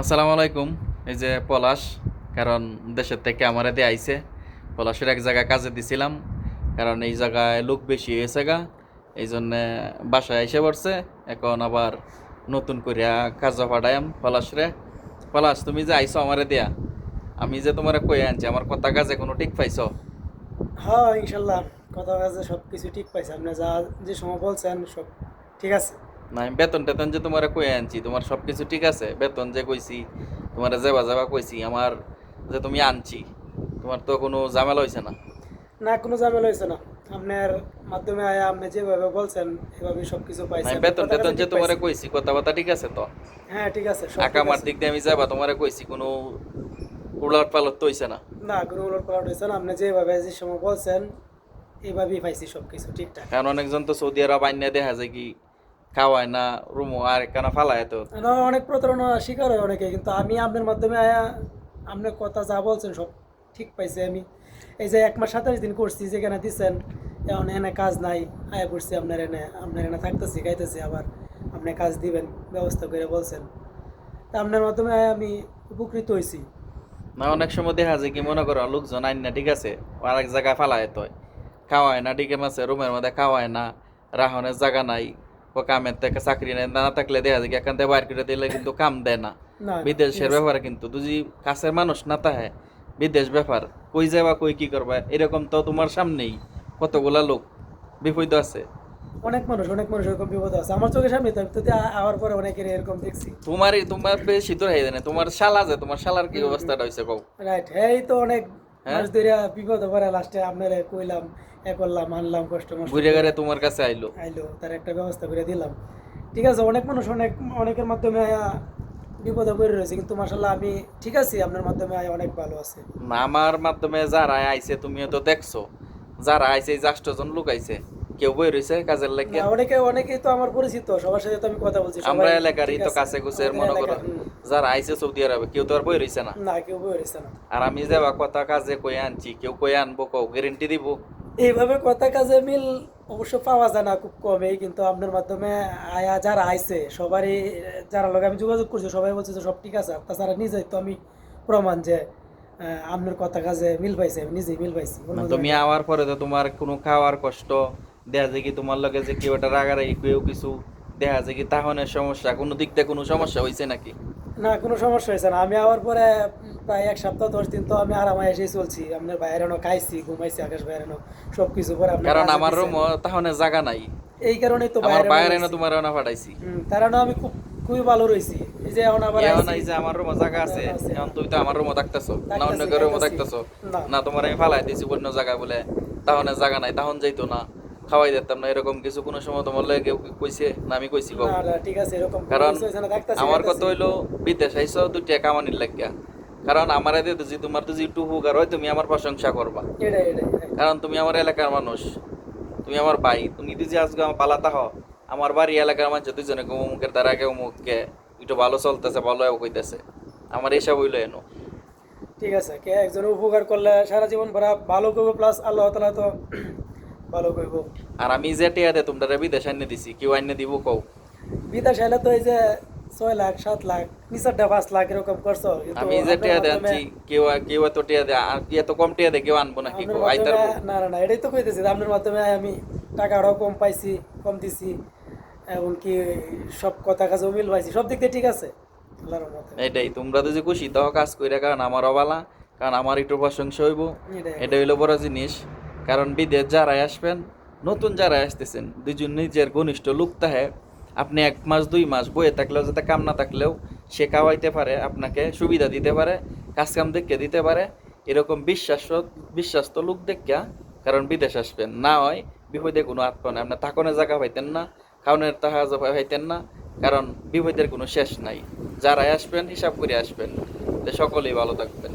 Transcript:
আসসালামু আলাইকুম। এই যে পলাশ, কারণ দেশের থেকে আমার দিয়ে আইছে। পলাশের এক জায়গায় কাজে দিছিলাম, কারণ এই জায়গায় লোক বেশি হয়েছে গা। এই জন্যে বাসায় এসে পড়ছে, এখন আবার নতুন করিয়া কাজে পাঠাইম পলাশরে। পলাশ, তুমি যে আইছো আমারে দিয়া, আমি যে তোমারে কই আনছি, আমার কথা কাজে কোনো ঠিক পাইছো? হ্যাঁ ইনশাল্লাহ, কথা কাজে সব কিছু ঠিক পাইছে। আপনি যা যে সময় বলছেন, সব ঠিক আছে। না আমি বেতন টেতন যে তোমারে কই আনছি তোমার সব কিছু ঠিক আছে? বেতন যে কইছি তোমারে যাবা যাবা কইছি আমার যে তুমি আনছি তোমার তো কোনো ঝামেলা হয়েছে না? না কোনো ঝামেলা হয়েছে না। আপনার মাধ্যমে আয়া আপনি যেভাবে বলছেন এভাবে সব কিছু নাই পাইছেন বেতন টেতন যে তোমারে পাইছি। কইছি কথাবার্তা ঠিক আছে তো? হ্যাঁ ঠিক আছে আকামার দিক দিয়ে আমি যাবা তোমারে কইছি কোনো উলট পালট তো হইছে না? না কোনো উলট পালট হয়েছে না। আপনি যেভাবে যে সময় বলছেন এভাবেই পাইছি সব কিছু ঠিকঠাক। কারণ অনেকজন তো সৌদি আরব আইনে দেখা যায় কি খাওয়ায় না রুমো আর কেন ফালায় তো অনেক প্রতারণা শিকার হয় অনেকে কিন্তু আমি আপনার মাধ্যমে আয়া আপনার কথা যা বলছেন সব ঠিক পাইছি আমি। এই যে এক মাস সাতাশ দিন করছি যেখানে দিচ্ছেন এখন এনে কাজ নাই আয়া করছি আপনার এনে আপনার এনে থাকতেছি খাইতেছি আবার। আপনি কাজ দিবেন ব্যবস্থা করে বলছেন। তা আপনার মাধ্যমে আমি উপকৃত হয়েছি না অনেক সময় দেখা যায় কি মনে করো লোকজন আইন না ঠিক আছে আর এক জায়গায় ফালায় তো খাওয়ায় না ডিকে মাছে রুমের মধ্যে খাওয়ায় না রাহনের জায়গা নাই কামের থেকে চাকরি নেই না থাকলে দেখা যায় এখান থেকে বাইর করে দিলে কিন্তু কাম দেয় না। বিদেশের ব্যাপার কিন্তু কাছের মানুষ না তাহে বিদেশ ব্যাপার কই যাবা কই কি করবা এরকম তো তোমার সামনেই কতগুলা লোক বিপদ আছে। অনেক মানুষ অনেক মানুষ এরকম বিপদ আছে। আমার চোখের সামনে তো আওয়ার পরে অনেকের এরকম দেখছি। তোমারই তোমার বেশি দূর হয়ে যায় না তোমার শালা যে তোমার শালার কি অবস্থাটা হয়েছে কও? রাইট এই তো অনেক ধরে বিপদ লাস্টে আপনারে কইলাম এ করলাম আনলাম কষ্ট মষ্ট ঘুরে ঘুরে তোমার কাছে আইলো। আইলো তার একটা ব্যবস্থা করে দিলাম। ঠিক আছে অনেক মানুষ অনেক অনেকের মাধ্যমে বিপদে পড়ে রয়েছে কিন্তু মাশাল্লাহ আমি ঠিক আছি আপনার মাধ্যমে আয় অনেক ভালো আছে। আমার মাধ্যমে যারা আইছে তুমিও তো দেখছ যারা আইছে এই জন লোক আইছে। কেউ বই রয়েছে কাজের লাগে? অনেকে অনেকেই তো আমার পরিচিত সবার সাথে তো আমি কথা বলছি আমরা এলাকারই তো কাছে মনে করো যারা আইছে সৌদি আরবে কেউ তো আর বই রয়েছে না। না কেউ বই রয়েছে না। আর আমি যাবা কথা কাজে কই আনছি কেউ কই আনব কও গ্যারেন্টি দিব? এইভাবে কথা কাজে মিল অবশ্য পাওয়া যায় না খুব কমই কিন্তু আপনার মাধ্যমে আয়া যারা আইছে সবারই যারা লগে আমি যোগাযোগ করছি সবাই বলছে যে সব ঠিক আছে। আর তাছাড়া নিজেই তো আমি প্রমাণ যে আপনার কথা কাজে মিল পাইছে আমি নিজেই মিল পাইছি। তুমি আওয়ার পরে তো তোমার কোনো খাওয়ার কষ্ট দেখা যায় কি তোমার লগে যে কেউ একটা রাগারাগি কেউ কিছু দেখা যায় কি তাহনের সমস্যা কোনো দিক দিয়ে কোনো সমস্যা হয়েছে নাকি? না কোনো সমস্যা হয়েছে না। আমি আওয়ার পরে প্রায় এক সপ্তাহ দশ দিন তো আমি আরামে এসেই চলছি। আপনার বাইরেনো খাইছি ঘুমাইছি আকাশ বাইরেনো সব কিছু পরে কারণ আমার রুম তাহনের জায়গা নাই। এই কারণেই তো আমার বাইরে বাইরে না তোমার না পাঠাইছি। তারা না আমি খুব খুবই ভালো রইছি এই যে এখন আবার এখন। এই যে আমার রুমে জায়গা আছে। এখন তুই তো আমার রুমে থাকতেছো না অন্য কারও রুমে থাকতেছো না। তোমার আমি ফালাই দিছি অন্য জায়গা বলে তাহলে জায়গা নাই তখন যাইতো না। খাওয়াই দিতাম না এরকম কিছু কোনো সময় তোমার লাগে কেউ কইছে না আমি কইছি ঠিক আছে এরকম কারণ আমার কথা হইল বিদেশ আইসো দুইটা কামানির লাগিয়া। কারণ আমার যদি তোমার যদি একটু উপকার হয় তুমি আমার প্রশংসা করবা। কারণ তুমি আমার এলাকার মানুষ তুমি আমার ভাই তুমি যদি আজকে আমার পালাতা হও। আমার বাড়ি এলাকার মানুষ দুজনে অমুকের দ্বারা কে অমুককে একটু ভালো চলতেছে ভালো কইতেছে। আমার এসব হইল এনো। ঠিক আছে কে একজন উপকার করলে সারা জীবন ভরা ভালো করব প্লাস আল্লাহ তালা তো ভালো করব আর আমি যে টিয়া দে তোমরা বিদেশ আইনে দিছি কেউ আইনে দিব কও? বিদেশ আইলে তো এই যে ছয় লাখ সাত লাখ নিচারটা পাঁচ লাখ এরকম করছ। আমি যে আনছি কেউ কেউ এত আর কি এত কম টিয়া দে কেউ আনব আপনার কও? আইতার না না না এটাই তো কইতেছি আপনার মাধ্যমে আমি টাকাটাও কম পাইছি কম দিছি এমনকি সব কথা কাজেও মিল পাইছি সব দিক দিয়ে ঠিক আছে এটাই তোমরা যদি খুশি তাও কাজ কইরা কারণ আমার অবালা কারণ আমার একটু প্রশংসা হইব। এটা হইল বড় জিনিস। কারণ বিদেশ যারাই আসবেন, নতুন যারা আসতেছেন দুজন নিজের ঘনিষ্ঠ লোক তাহে, আপনি এক মাস, দুই মাস বয়ে থাকলেও, যাতে কাম না থাকলেও সে খাওয়াইতে পারে, আপনাকে সুবিধা দিতে পারে কাজ কাম দেখে দিতে পারে। এরকম বিশ্বাস, বিশ্বাস্ত লোক দেখা কারণ বিদেশ আসবেন, না হয় বিপদে কোনো আত্মা নেই। আপনার থাকনের জায়গা পাইতেন না খাওয়ানোর তাহা পাইতেন না, কারণ বিপদের কোনো শেষ নাই। যারাই আসবেন, হিসাব করে আসবেন। সকলেই ভালো থাকবেন।